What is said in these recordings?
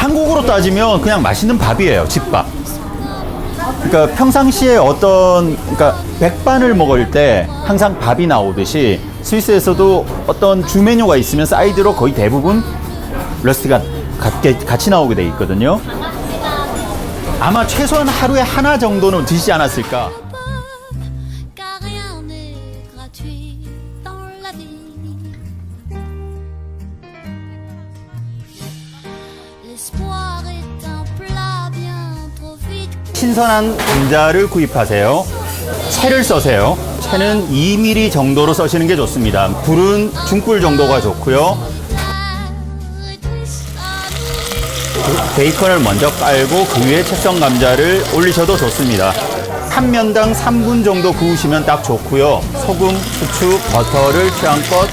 한국으로 따지면 그냥 맛있는 밥이에요, 집밥. 그러니까 평상시에 어떤 그러니까 백반을 먹을 때 항상 밥이 나오듯이 스위스에서도 어떤 주 메뉴가 있으면 사이드로 거의 대부분 러스트가 같이 나오게 돼 있거든요. 아마 최소한 하루에 하나 정도는 드시지 않았을까. 신선한 감자를 구입하세요. 채를 써세요. 채는 2mm 정도로 써시는 게 좋습니다. 불은 중불 정도가 좋고요. nous. 베이컨을 먼저 깔고 그 위에 채썬 감자를 올리셔도 좋습니다. 한 면당 3분 정도 구우시면 딱 좋고요. 소금, 후추, 버터를 취향껏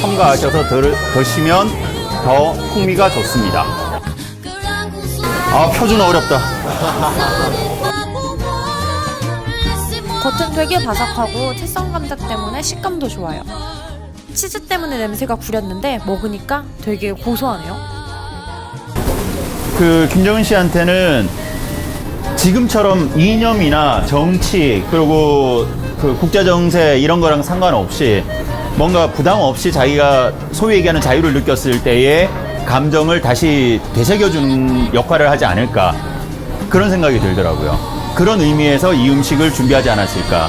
첨가하셔서 더, 드시면 더 풍미가 좋습니다. 아, 표준 어렵다. 겉은 되게 바삭하고 채썬 감자 때문에 식감도 좋아요. 치즈 때문에 냄새가 구렸는데 먹으니까 되게 고소하네요. 그 김정은 씨한테는 지금처럼 이념이나 정치 그리고 그 국제 정세 이런 거랑 상관없이 뭔가 부담 없이 자기가 소위 얘기하는 자유를 느꼈을 때의 감정을 다시 되새겨주는 역할을 하지 않을까 그런 생각이 들더라고요. 그런 의미에서 이 음식을 준비하지 않았을까.